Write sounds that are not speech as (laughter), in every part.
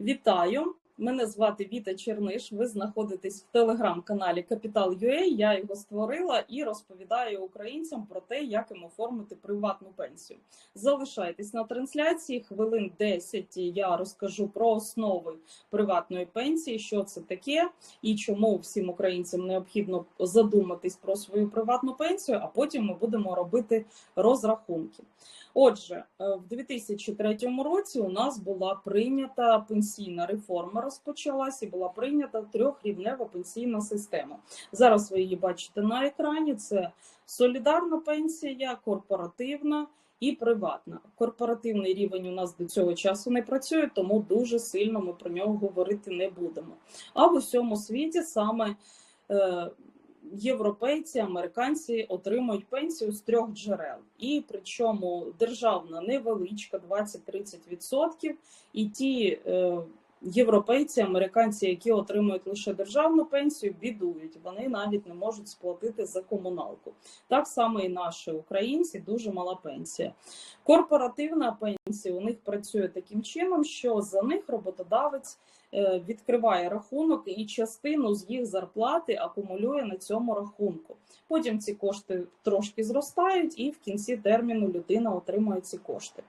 Вітаю! Мене звати Віта Черниш. Ви знаходитесь в телеграм-каналі Капітал.ua. Я його створила і розповідаю українцям про те, як їм оформити приватну пенсію. Залишайтесь на трансляції хвилин 10 Я розкажу про основи приватної пенсії, що це таке і чому всім українцям необхідно задуматись про свою приватну пенсію. А потім ми будемо робити розрахунки. Отже, е, в 2003 році у нас була прийнята пенсійна реформа, розпочалась і була прийнята трьохрівнева пенсійна система. Зараз ви її бачите на екрані: це солідарна пенсія, корпоративна. І приватна корпоративний рівень у нас до цього часу не працює, тому дуже сильно ми про нього говорити не будемо. А в усьому світі саме е, європейці, американці отримують пенсію з трьох джерел, і причому державна невеличка, 20-30%, і ті е, європейці, американці, які отримують лише державну пенсію, бідують. Вони навіть не можуть сплатити за комуналку. Так само і наші українці дуже мала пенсія. Корпоративна пенсія у них працює таким чином, що за них роботодавець. Е, відкриває рахунок і частину з їх зарплати акумулює на цьому рахунку. Потім ці кошти трошки зростають, і в кінці терміну людина отримує ці кошти.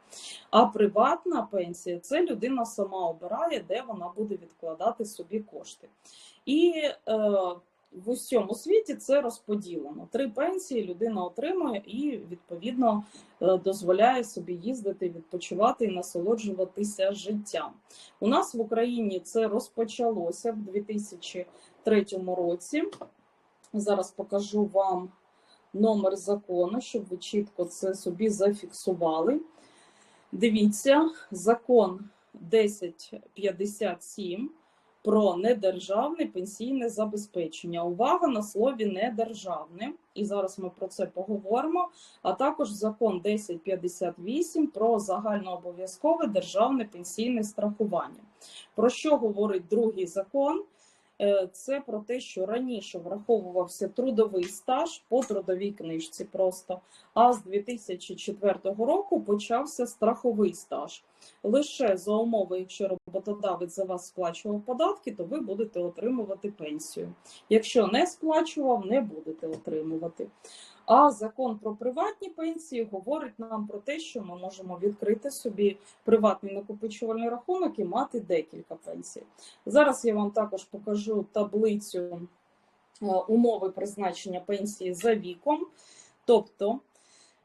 А приватна пенсія це людина сама обирає, де вона буде відкладати собі кошти. І е, в усьому світі це розподілено. Три пенсії людина отримує і відповідно е, дозволяє собі їздити, відпочивати і насолоджуватися життям. У нас в Україні це розпочалося в 2003 році. Зараз покажу вам номер закону, щоб ви чітко це собі зафіксували. Дивіться, закон 1057 про недержавне пенсійне забезпечення. Увага на слові недержавне, і зараз ми про це поговоримо. А також закон 1058 про загальнообов'язкове державне пенсійне страхування. Про що говорить другий закон? Е, це про те, що раніше враховувався трудовий стаж по трудовій книжці, просто а з 2004 року почався страховий стаж. Лише за умови, якщо роботодавець за вас сплачував податки, то ви будете отримувати пенсію. Якщо не сплачував, не будете отримувати. А закон про приватні пенсії говорить нам про те, що ми можемо відкрити собі приватний накопичувальний рахунок і мати декілька пенсій. Зараз я вам також покажу таблицю е, умови призначення пенсії за віком. Тобто,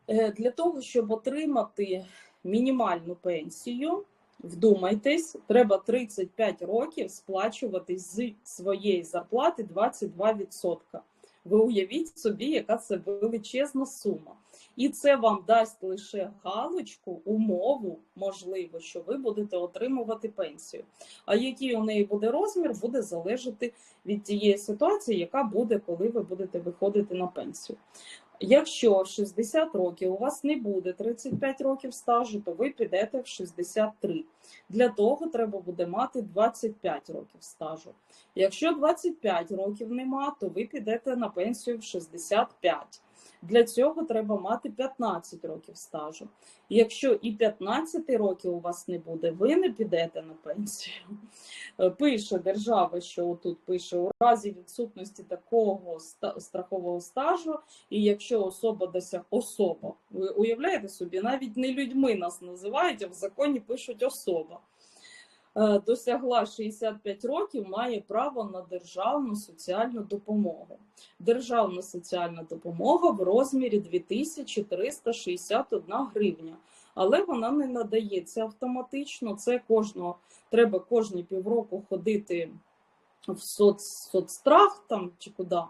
е, для того, щоб отримати мінімальну пенсію, вдумайтесь, треба 35 років сплачувати з своєї зарплати 22%. Ви уявіть собі, яка це величезна сума. І це вам дасть лише галочку, умову, можливо, що ви будете отримувати пенсію. А який у неї буде розмір, буде залежати від тієї ситуації, яка буде, коли ви будете виходити на пенсію. Якщо в 60 років у вас не буде 35 років стажу, то ви підете в 63. Для того треба буде мати 25 років стажу. Якщо 25 років нема, то ви підете на пенсію в 65. Для цього треба мати 15 років стажу. Якщо і 15 років у вас не буде, ви не підете на пенсію. Е, пише держава, що тут пише у разі відсутності такого страхового стажу, і якщо особа досяг особа, ви уявляєте собі, навіть не людьми нас називають, а в законі пишуть особа. Е, досягла 65 років, має право на державну соціальну допомогу. Державна соціальна допомога в розмірі 2361 гривня, але вона не надається автоматично. Це кожного треба кожні півроку ходити в соц, соцстрах там чи куди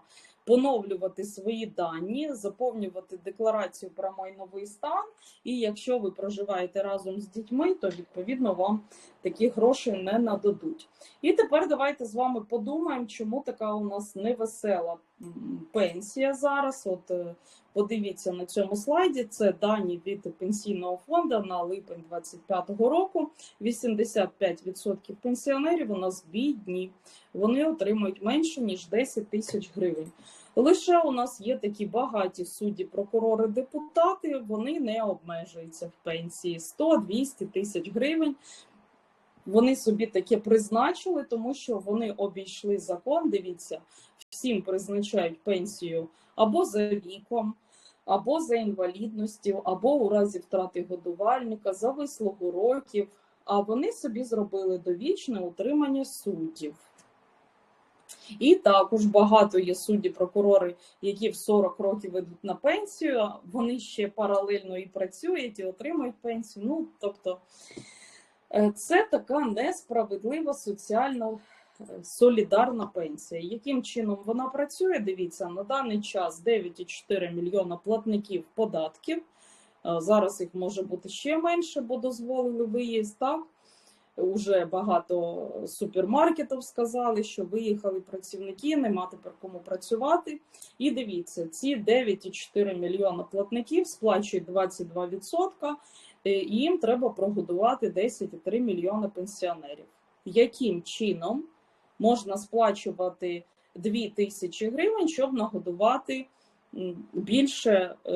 поновлювати свої дані, заповнювати декларацію про майновий стан. І якщо ви проживаєте разом з дітьми, то відповідно вам такі гроші не нададуть. І тепер давайте з вами подумаємо, чому така у нас невесела пенсія зараз. От е, подивіться на цьому слайді. Це дані від пенсійного фонду на липень 2025 року. 85% пенсіонерів у нас бідні, вони отримують менше ніж 10 тисяч гривень. Лише у нас є такі багаті судді, прокурори, депутати. Вони не обмежуються в пенсії 100-200 тисяч гривень. Вони собі таке призначили, тому що вони обійшли закон. Дивіться, всім призначають пенсію або за віком, або за інвалідністю, або у разі втрати годувальника, за вислугу років. А вони собі зробили довічне утримання суддів. І також багато є судді, прокурори, які в 40 років йдуть на пенсію. Вони ще паралельно і працюють, і отримують пенсію. Ну, тобто, е, це така несправедлива соціальна солідарна пенсія. Яким чином вона працює? Дивіться, на даний час 9,4 мільйона платників податків. Е, Зараз їх може бути ще менше, бо дозволили виїзд. Так уже багато супермаркетів сказали, що виїхали працівники, нема тепер кому працювати. І дивіться, ці 9,4 мільйона платників сплачують 22%, е, і їм треба прогодувати 10,3 мільйона пенсіонерів. Яким чином можна сплачувати 2 тисячі гривень, щоб нагодувати більше е,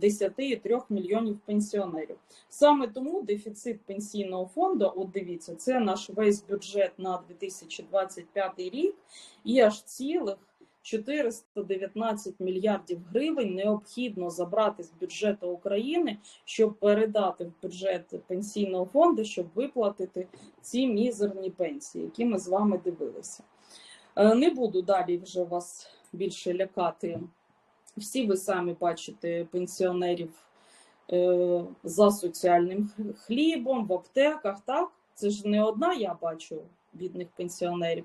10,3 мільйонів пенсіонерів? Саме тому дефіцит пенсійного фонду, от дивіться, це наш весь бюджет на 2025 рік, і аж цілих 419 мільярдів гривень необхідно забрати з бюджету України, щоб передати в бюджет пенсійного фонду, щоб виплатити ці мізерні пенсії, які ми з вами дивилися. Е, Не буду далі вже вас більше лякати. Всі ви самі бачите пенсіонерів е, за соціальним хлібом, в аптеках. Так, це ж не одна я бачу бідних пенсіонерів.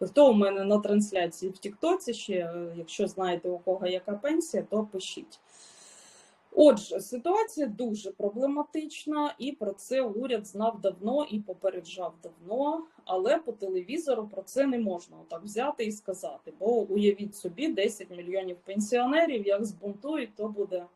Хто у мене на трансляції в Тіктоці ще, е, якщо знаєте, у кого яка пенсія, то пишіть. Отже, ситуація дуже проблематична, і про це уряд знав давно і попереджав давно, але по телевізору про це не можна так взяти і сказати. Бо уявіть собі, 10 мільйонів пенсіонерів, як збунтують, то буде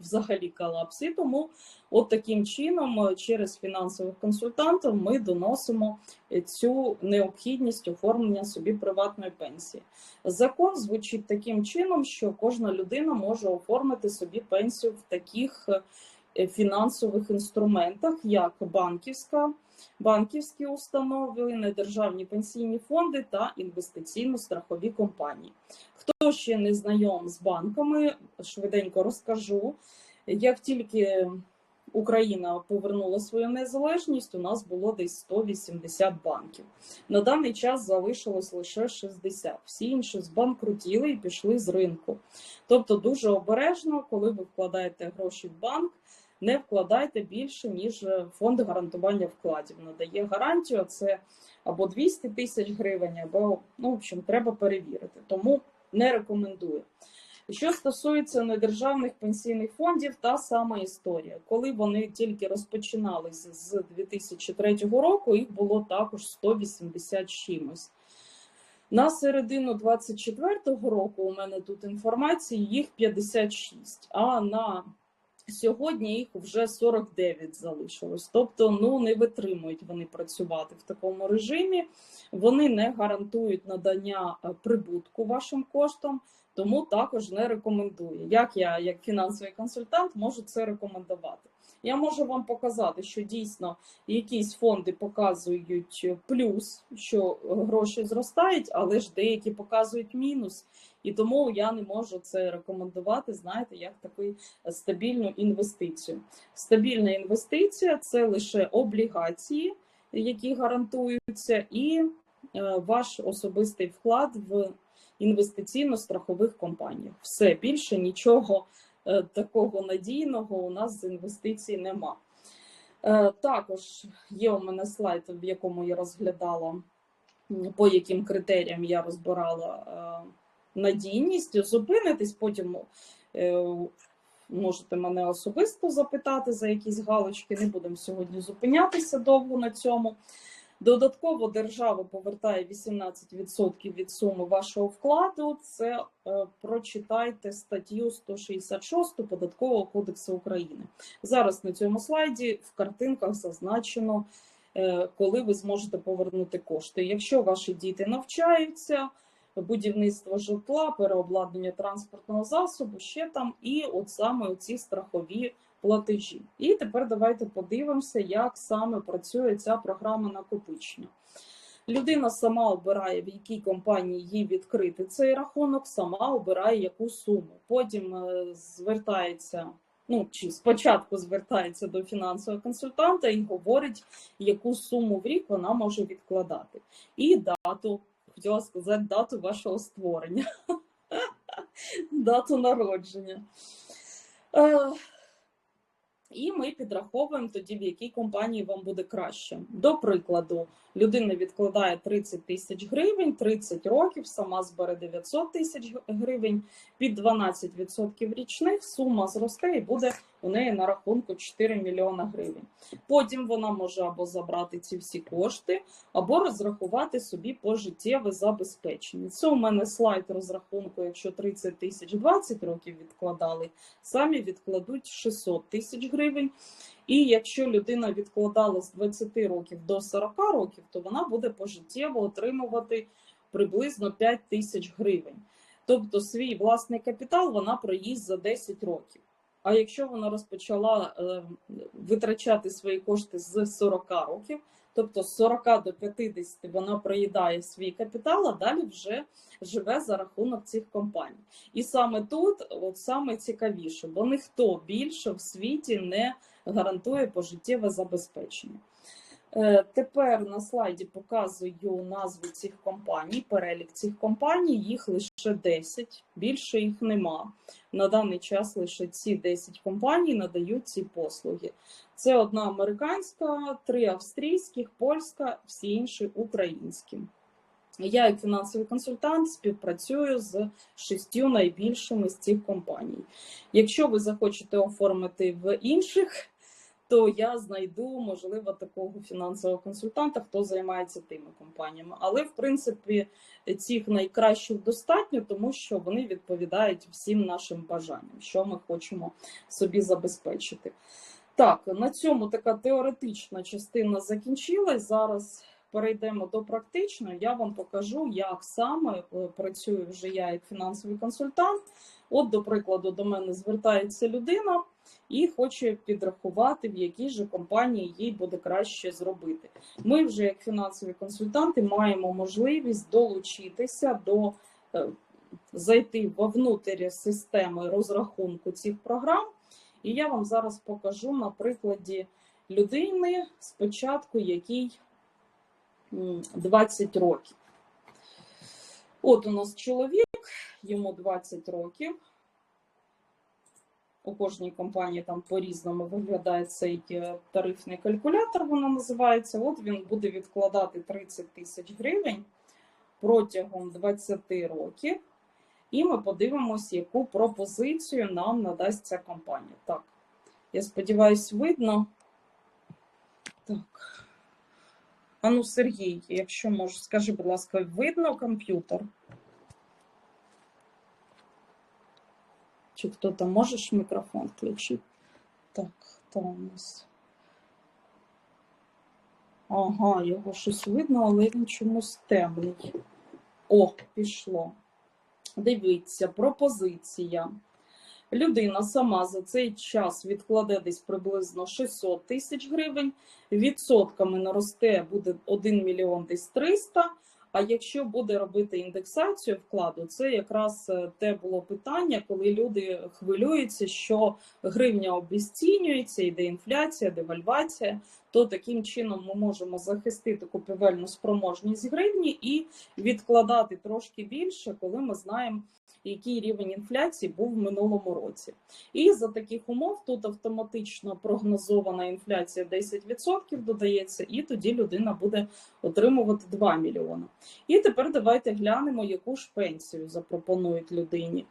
взагалі колапс. І тому, от таким чином, е, через фінансових консультантів, ми доносимо е, цю необхідність оформлення собі приватної пенсії. Закон звучить таким чином, що кожна людина може оформити собі пенсію в таких е, фінансових інструментах, як банківська, банківські установи, недержавні пенсійні фонди та інвестиційно-страхові компанії. Хто ще не знайом з банками, швиденько розкажу. Як тільки Україна повернула свою незалежність, у нас було десь 180 банків. На даний час залишилось лише 60. Всі інші збанкрутіли і пішли з ринку. Тобто, дуже обережно, коли ви вкладаєте гроші в банк, не вкладайте більше, ніж фонд гарантування вкладів. Надає гарантію, це або 200 тисяч гривень, або ну, в общем, треба перевірити. Тому не рекомендую. Що стосується недержавних пенсійних фондів, та сама історія. Коли вони тільки розпочиналися з 2003 року, їх було також 180 чимось. На середину 24-го року у мене тут інформації, їх 56, а на сьогодні їх вже 49 залишилось. Тобто, ну не витримують вони працювати в такому режимі. Вони не гарантують надання е, прибутку вашим коштам, тому також не рекомендую. Як я, як фінансовий консультант, можу це рекомендувати. Я можу вам показати, що дійсно якісь фонди показують плюс, що гроші зростають, але ж деякі показують мінус. І тому я не можу це рекомендувати, знаєте, як таку стабільну інвестицію. Стабільна інвестиція це лише облігації, які гарантуються, і е, ваш особистий вклад в інвестиційно-страхових компаніях. Все більше нічого е, такого надійного у нас з інвестицій нема. Е, Також є у мене слайд, в якому я розглядала, по яким критеріям я розбирала надійність. Зупинитись, потім е, можете мене особисто запитати за якісь галочки. Не будемо сьогодні зупинятися довго на цьому. Додатково держава повертає 18% від суми вашого вкладу. Це е, прочитайте статтю 166 Податкового кодексу України. Зараз на цьому слайді в картинках зазначено, е, коли ви зможете повернути кошти. Якщо ваші діти навчаються, будівництво житла, переобладнання транспортного засобу, ще там, і от саме ці страхові платежі. І тепер давайте подивимося, як саме працює ця програма накопичення. Людина сама обирає, в якій компанії їй відкрити цей рахунок, сама обирає яку суму. Потім е, звертається, ну чи спочатку звертається до фінансового консультанта і говорить, яку суму в рік вона може відкладати. І дату, хотіла сказати, дату вашого створення, (laughs) дату народження. Е, і ми підраховуємо тоді, в якій компанії вам буде краще. До прикладу, людина відкладає 30 тисяч гривень, 30 років, сама збере 900 тисяч гривень, під 12% річних сума зросте і буде у неї на рахунку 4 мільйона гривень. Потім вона може або забрати ці всі кошти, або розрахувати собі пожиттєве забезпечення. Це у мене слайд розрахунку, якщо 30 тисяч 20 років відкладали, самі відкладуть 600 тисяч гривень. І якщо людина відкладала з 20 років до 40 років, то вона буде пожиттєво отримувати приблизно 5 тисяч гривень. Тобто свій власний капітал вона проїсть за 10 років. А якщо вона розпочала е, витрачати свої кошти з 40 років, тобто з 40 до 50 вона проїдає свій капітал, а далі вже живе за рахунок цих компаній. І саме тут от саме цікавіше, бо ніхто більше в світі не гарантує пожиттєве забезпечення. Е, Тепер на слайді показую назви цих компаній, перелік цих компаній, їх лише 10, більше їх нема. На даний час лише ці 10 компаній надають ці послуги. Це одна американська, три австрійських, польська, всі інші українські. Я, як фінансовий консультант, співпрацюю з шістю найбільшими з цих компаній. Якщо ви захочете оформити в інших, то я знайду, можливо, такого фінансового консультанта, хто займається тими компаніями. Але, в принципі, цих найкращих достатньо, тому що вони відповідають всім нашим бажанням, що ми хочемо собі забезпечити. Так, на цьому така теоретична частина закінчилась. Зараз перейдемо до практичної. Я вам покажу, як саме е, працюю вже я як фінансовий консультант. От, до прикладу, до мене звертається людина і хоче підрахувати, в якій же компанії їй буде краще зробити. Ми вже, як фінансові консультанти, маємо можливість долучитися до е, зайти вовнутрі системи розрахунку цих програм. І я вам зараз покажу на прикладі людини, спочатку якій 20 років. От у нас чоловік, йому 20 років. У кожній компанії там по-різному виглядає цей е, тарифний калькулятор, воно називається. От він буде відкладати 30 тисяч гривень протягом 20 років. І ми подивимося, яку пропозицію нам надасть ця компанія. Так, я сподіваюся, видно. Так. Ану, Сергій, якщо можеш, скажи, будь ласка, видно комп'ютер? Чи хто там можеш мікрофон включити? Так, хто у нас? Ага, його щось видно, але він чомусь темний. О, пішло. Дивіться, пропозиція. Людина сама за цей час відкладе десь приблизно 600 тисяч гривень, відсотками наросте буде 1 мільйон десь 300, а якщо буде робити індексацію вкладу, це якраз е, те було питання, коли люди хвилюються, що гривня обіцінюється, йде інфляція, девальвація. То таким чином ми можемо захистити купівельну спроможність гривні і відкладати трошки більше, коли ми знаємо, який рівень інфляції був в минулому році. І за таких умов тут автоматично прогнозована інфляція 10% додається, і тоді людина буде отримувати 2 мільйони. І тепер давайте глянемо, яку ж пенсію запропонують людині.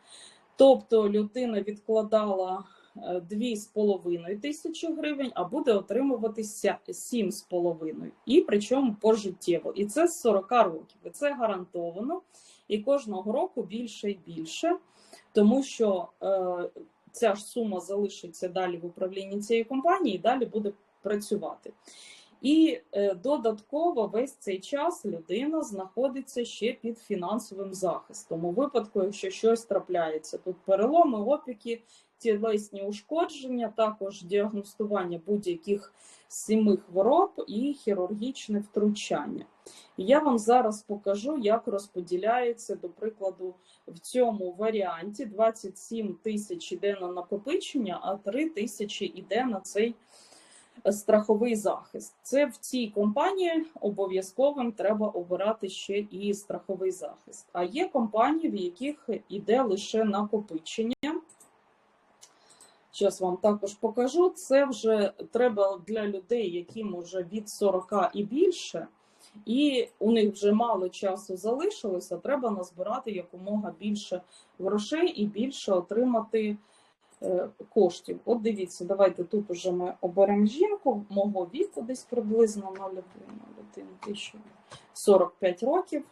Тобто людина відкладала 2,5 тисячі гривень, а буде отримуватися 7,5. І причому пожиттєво. І це з 40 років. І це гарантовано. І кожного року більше і більше, тому що е, ця ж сума залишиться далі в управлінні цієї компанії і далі буде працювати. І е, додатково весь цей час людина знаходиться ще під фінансовим захистом. У випадку, якщо щось трапляється, тут переломи, опіки, тілесні ушкодження, також діагностування будь-яких сіми хвороб і хірургічне втручання. Я вам зараз покажу, як розподіляється, до прикладу, в цьому варіанті 27 тисяч іде на накопичення, а 3 тисячі іде на цей страховий захист. Це в цій компанії обов'язковим треба обирати ще і страховий захист. А є компанії, в яких іде лише накопичення. Зараз вам також покажу. Це вже треба для людей, яким вже від 40 і більше, і у них вже мало часу залишилося. Треба назбирати якомога більше грошей і більше отримати е, коштів. От дивіться, давайте тут уже ми оберемо жінку, мого віку десь приблизно на людину, 45 років.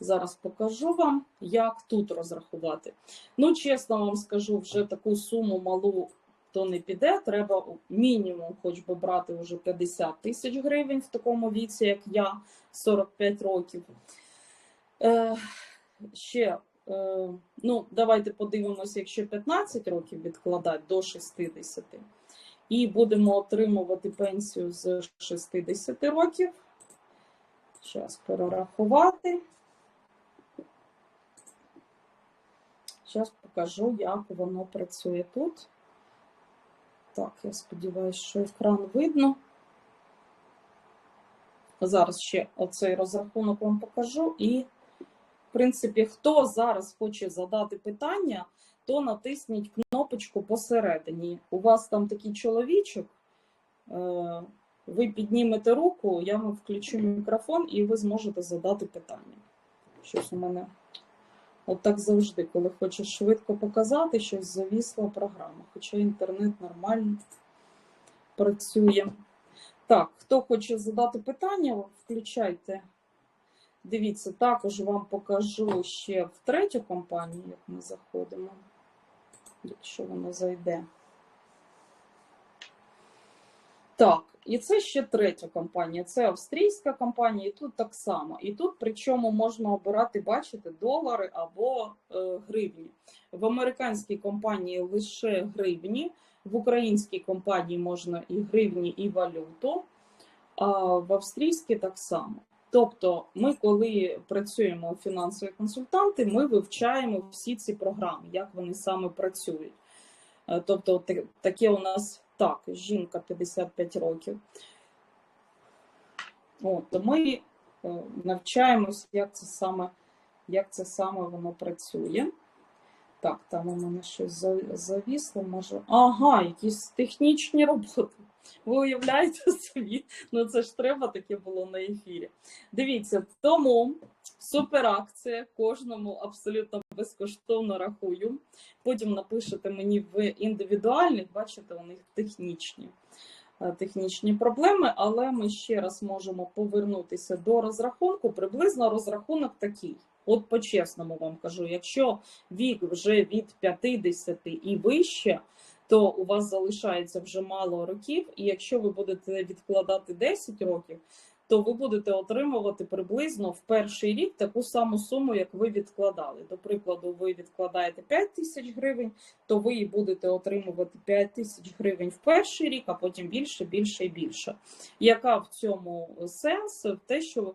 Зараз покажу вам, як тут розрахувати. Ну, чесно вам скажу, вже таку суму малу то не піде. Треба мінімум, хоч би брати вже 50 тисяч гривень в такому віці, як я, 45 років. Е, ще, е, ну, давайте подивимося, якщо 15 років відкладати до 60. І будемо отримувати пенсію з 60 років. Зараз перерахувати. Зараз покажу, як воно працює тут. Так, я сподіваюся, що екран видно. Зараз ще оцей розрахунок вам покажу. І, в принципі, хто зараз хоче задати питання, то натисніть кнопочку посередині. У вас там такий чоловічок, е, ви піднімете руку, я вам включу мікрофон, і ви зможете задати питання. Щось у мене. От так завжди, коли хочеш швидко показати, щось завісла програма. Хоча інтернет нормально працює. Так, хто хоче задати питання, включайте. Дивіться, також вам покажу ще в третю компанію, як ми заходимо, якщо воно зайде. Так, і це ще третя компанія. Це австрійська компанія, і тут так само. І тут, причому, можна обирати, бачите, долари або е, гривні. В американській компанії лише гривні, в українській компанії можна і гривні, і валюту, а в австрійській так само. Тобто, ми, коли працюємо фінансові консультанти, ми вивчаємо всі ці програми, як вони саме працюють. Е, Тобто, таке у нас так, жінка 55 років. От, то ми е, навчаємось, як це саме, як це саме воно працює. Так, там у мене щось за- завісло, може. Ага, якісь технічні роботи. Ви уявляєте (laughs) собі? Ну це ж треба, таке було на ефірі. Дивіться, тому суперакція кожному абсолютно безкоштовно рахую. Потім напишете мені в індивідуальних, бачите, у них технічні, е, технічні проблеми, але ми ще раз можемо повернутися до розрахунку. Приблизно розрахунок такий. От по-чесному вам кажу, якщо вік вже від 50 і вище, то у вас залишається вже мало років, і якщо ви будете відкладати 10 років, то ви будете отримувати приблизно в перший рік таку саму суму, як ви відкладали. До прикладу, ви відкладаєте 5 тисяч гривень, то ви і будете отримувати 5 тисяч гривень в перший рік, а потім більше, більше і більше. Яка в цьому сенс? Те, що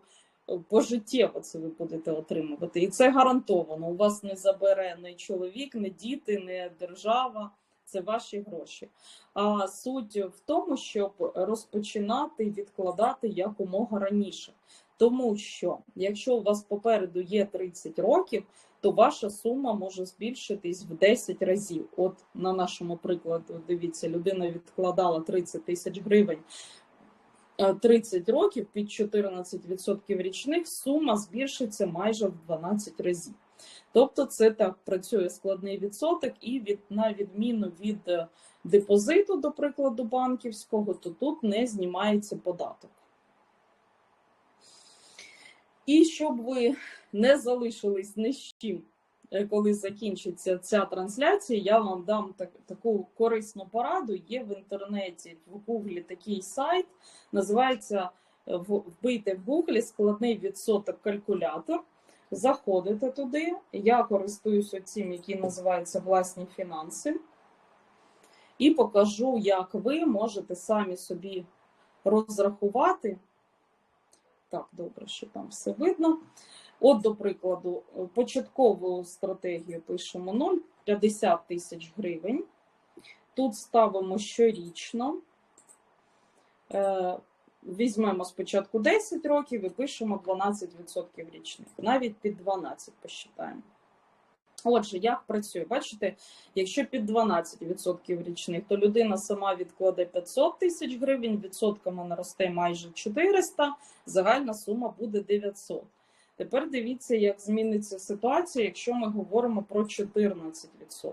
пожиттєво це ви будете отримувати, і це гарантовано. У вас не забере ні чоловік, ні діти, ні держава. Це ваші гроші. А суть в тому, щоб розпочинати відкладати якомога раніше. Тому що якщо у вас попереду є 30 років, то ваша сума може збільшитись в 10 разів. От на нашому прикладі, дивіться, людина відкладала 30 тисяч гривень. Е, 30 років під 14% річних сума збільшиться майже в 12 разів. Тобто це так працює складний відсоток, і від на відміну від е, депозиту, до прикладу, банківського, то тут не знімається податок. І щоб ви не залишились ні з чим, е, коли закінчиться ця трансляція, я вам дам так, таку корисну пораду. Є в інтернеті в Гуглі такий сайт, називається е, в- вбийте в Гуглі складний відсоток калькулятор. Заходите туди. Я користуюся цим, який називається власні фінанси, і покажу, як ви можете самі собі розрахувати. Так, добре, що там все видно. От, до прикладу, початкову стратегію пишемо 0,50 тисяч гривень. Тут ставимо щорічно. Е, Візьмемо спочатку 10 років і пишемо 12% річних. Навіть під 12 посчитаємо. Отже, як працює? Бачите, якщо під 12% річних, то людина сама відкладе 500 тисяч гривень, відсотками наросте майже 400, загальна сума буде 900. Тепер дивіться, як зміниться ситуація, якщо ми говоримо про 14%.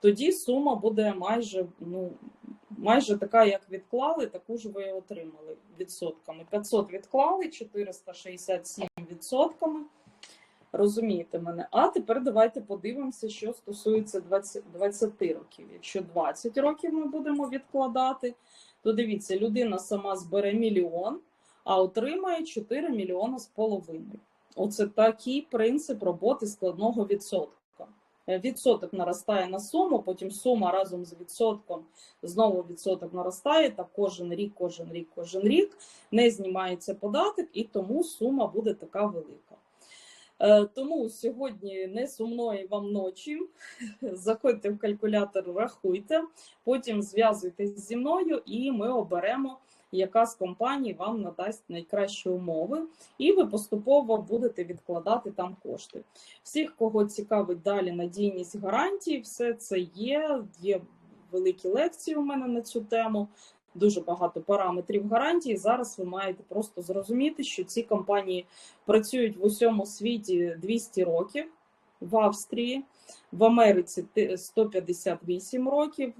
Тоді сума буде майже, ну, майже така, як відклали, таку ж ви отримали відсотками. 500 відклали, 467 відсотками. Розумієте мене? А тепер давайте подивимося, що стосується 20, 20 років. Якщо 20 років ми будемо відкладати, то дивіться, людина сама збере мільйон, а отримає 4 мільйони з половиною. Оце такий принцип роботи складного відсотка. Е, Відсоток наростає на суму, потім сума разом з відсотком знову відсоток наростає. Так кожен рік, кожен рік, кожен рік не знімається податок, і тому сума буде така велика. Е, Тому сьогодні не сумної вам ночі. (laughs) Заходьте в калькулятор, рахуйте, потім зв'язуйтесь зі мною, і ми оберемо, яка з компаній вам надасть найкращі умови, і ви поступово будете відкладати там кошти. Всіх, кого цікавить далі надійність гарантій, все це є. Є великі лекції у мене на цю тему. Дуже багато параметрів гарантії. Зараз ви маєте просто зрозуміти, що ці компанії працюють в усьому світі 200 років, в Австрії, в Америці ти- 158 років.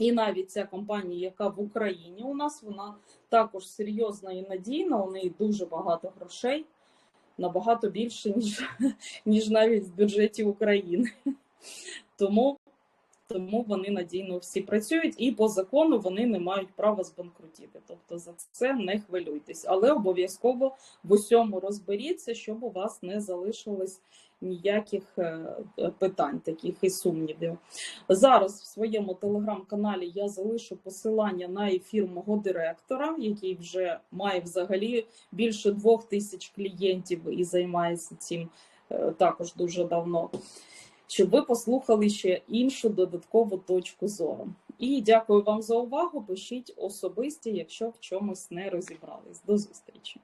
І навіть ця компанія, яка в Україні у нас, вона також серйозна і надійна. У неї дуже багато грошей, набагато більше, ніж, (laughs) ніж навіть в бюджеті України. Тому тому вони надійно всі працюють, і по закону вони не мають права збанкрутіти. Тобто за це не хвилюйтесь, але обов'язково в усьому розберіться, щоб у вас не залишилось ніяких е, питань, таких і сумнівів. Зараз в своєму телеграм-каналі я залишу посилання на ефір мого директора, який вже має взагалі більше двох тисяч клієнтів і займається цим е, також дуже давно щоб ви послухали ще іншу додаткову точку зору. І дякую вам за увагу. Пишіть особисті, якщо в чомусь не розібрались. До зустрічі.